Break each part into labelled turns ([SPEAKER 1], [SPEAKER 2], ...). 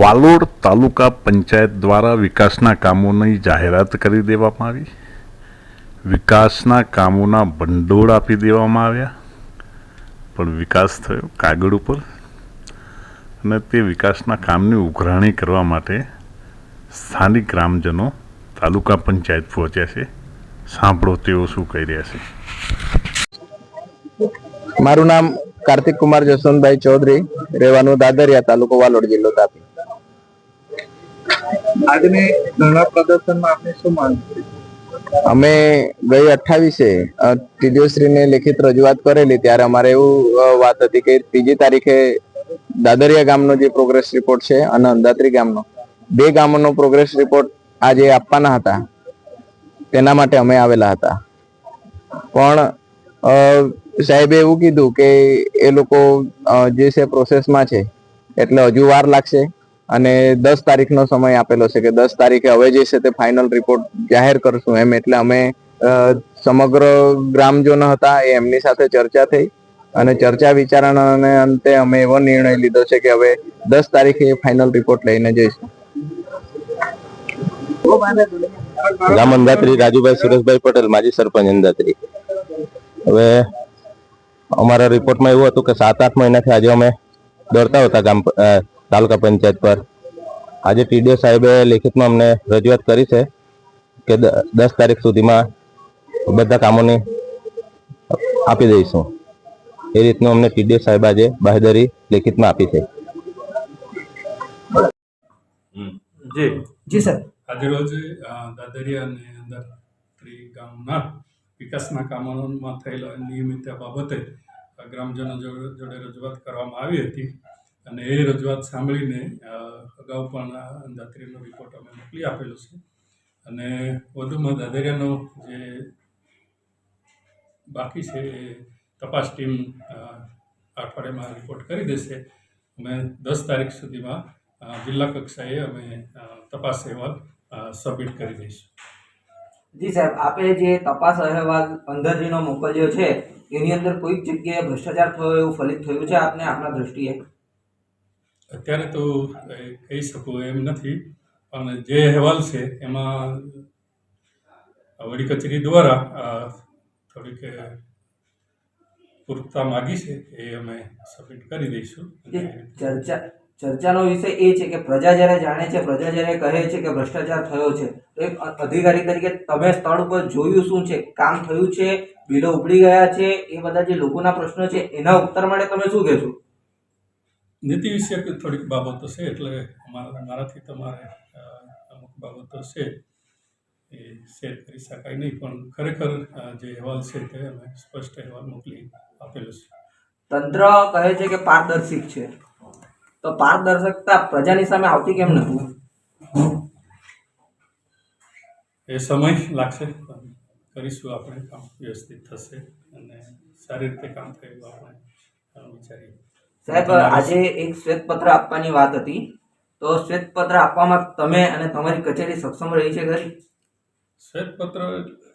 [SPEAKER 1] વાલોડ તાલુકા પંચાયત દ્વારા વિકાસના કામોની જાહેરાત કરી દેવામાં આવી. વિકાસના કામોના ભંડોળ આપી દેવામાં આવ્યા. પણ વિકાસ થયો કાગળ ઉપર. અને તે વિકાસના કામની ઉઘરાણી કરવા માટે સ્થાનિક ગ્રામજનો તાલુકા પંચાયત પહોંચ્યા છે. સાંભળો તેઓ શું કહી રહ્યા છે.
[SPEAKER 2] મારું નામ કાર્તિક કુમાર જસવંતભાઈ ચૌધરી. રહેવાનું દાદરિયા તાલુકો વાલોડ જિલ્લો તાપી.
[SPEAKER 3] આજની ધરણા પ્રદર્શનમાં આપને શું માંગ
[SPEAKER 2] અમે ગઈ અઠ્ઠાવીસે ટીડીઓશ્રીને લેખિત રજૂઆત કરેલી, ત્યારે અમારે એવું વાત હતી કે ત્રીજી તારીખે દાદરિયા ગામનો જે પ્રોગ્રેસ રિપોર્ટ છે, અને અંધાત્રી ગામનો, બે ગામોનો પ્રોગ્રેસ રિપોર્ટ આજે આપવાના હતા. તેના માટે અમે આવેલા હતા. પણ સાહેબે એવું કીધું કે એ લોકો જે છે પ્રોસેસમાં છે, એટલે હજુ વાર લાગશે. અને દસ તારીખનો સમય આપેલો છે કે દસ તારીખે હવે જે છે તે ફાઇનલ રિપોર્ટ જાહેર કરશું એમ એટલે અમે સમગ્ર ગ્રામજનો હતા એ એમની સાથે ચર્ચા થઈ અને ચર્ચા વિચારણાને અંતે અમે એવો નિર્ણય લીધો છે કે હવે દસ તારીખે ફાઇનલ રિપોર્ટ લઈને જઈશું.
[SPEAKER 4] ગામ અંધાત્રી રાજુભાઈ સુરેશભાઈ પટેલ, માજી સરપંચ અંધાત્રી હવે અમારા રિપોર્ટમાં એવું હતું કે સાત, આઠ મહિનાથી આજે અમે દોડતા હતા ગામ તાલુકા પંચાયત પર. આજે ટીડીઓ સાહેબે લેખિતમાં અમને રજૂઆત કરી છે કે દસ તારીખ સુધીમાં બધા કામોને આપી દઈશું. એ રીતનું અમને ટીડીઓ સાહેબ આજે બાહેદરી લેખિતમાં આપી છે.
[SPEAKER 5] જી.
[SPEAKER 6] જી સર.
[SPEAKER 5] આજરોજ અ, દાદરિયા અને અંદર ગામના વિકાસના કામોમાં થયેલા નિયમિતતા બાબતે ગ્રામજનો જોડે રજૂઆત કરવામાં આવી હતી. અને એ રજૂઆત સાંભળીને અગાઉ પણ આ અંદાત્રીનો રિપોર્ટ અમે મોકલી આપેલો છે. અને વધુમાં દાદરિયાનો જે બાકી છે એ તપાસ ટીમ અઠવાડિયામાં રિપોર્ટ કરી દેશે. અમે દસ તારીખ સુધીમાં જિલ્લા કક્ષાએ અમે તપાસ અહેવાલ સબમિટ કરી દઈશું.
[SPEAKER 6] જી સાહેબ, આપે જે તપાસ અહેવાલ અંદરજીનો મોકલ્યો છે, એની અંદર કોઈક જગ્યાએ ભ્રષ્ટાચાર થયો એવું ફલિત થયું છે આપને આપના દ્રષ્ટિએ?
[SPEAKER 5] અત્યારે તો કહી શકું એમ નથી, પણ જે અહેવાલ છે એમાં વડી કચેરી દ્વારા થોડીક પૂર્તતા પૂરતા માગી છે એ અમે સબમિટ કરી દઈશું.
[SPEAKER 6] ચર્ચા, ચર્ચાનો વિષય એ છે કે પ્રજા જ્યારે જાણે છે, પ્રજા જ્યારે કહે છે કે ભ્રષ્ટાચાર થયો છે, તો એક અધિકારી તરીકે તમે સ્થળ ઉપર જોયું શું છે, કામ થયું છે, બિલો ઉપડી ગયા છે, એ બધા જે લોકોના પ્રશ્નો છે, એના ઉત્તર માટે તમે શું કહેશો?
[SPEAKER 5] નીતિ વિષયક થોડીક બાબતો છે એટલે અમારા મારાથી તમારે અમુક બાબતો છે એ શેર કરી શકાય નહીં પણ ખરેખર જે અહેવાલ છે તે અમે સ્પષ્ટ અહેવાલ મોકલી આપેલો છે.
[SPEAKER 6] તંત્ર કહે છે કે પારદર્શિક છે. તો પારદર્શકતા પ્રજાની સામે આવતી કેમ નથી?
[SPEAKER 5] એ સમય લાગશે કરીશું આપણે કામ વ્યવસ્થિત થશે અને સારી રીતે કામ કર્યું આપણે વિચારીએ.
[SPEAKER 6] સાહેબ આજે એક શ્વેતપત્ર આપવાની વાત હતી. તો શ્વેતપત્ર આપવામાં તમે અને તમારી કચેરી સક્ષમ રહી છે ખરી?
[SPEAKER 5] શ્વેતપત્ર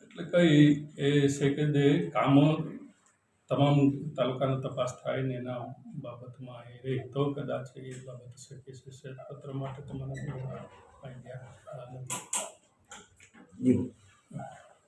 [SPEAKER 5] એટલે કઈ એ છે કે જે કામો તમામ તાલુકાનો તપાસ થાય ને એના બાબતમાં એ રહે તો કદાચ એ બાબત શકે છે શ્વેતપત્ર માટે તમારે આઈડિયા
[SPEAKER 6] જી.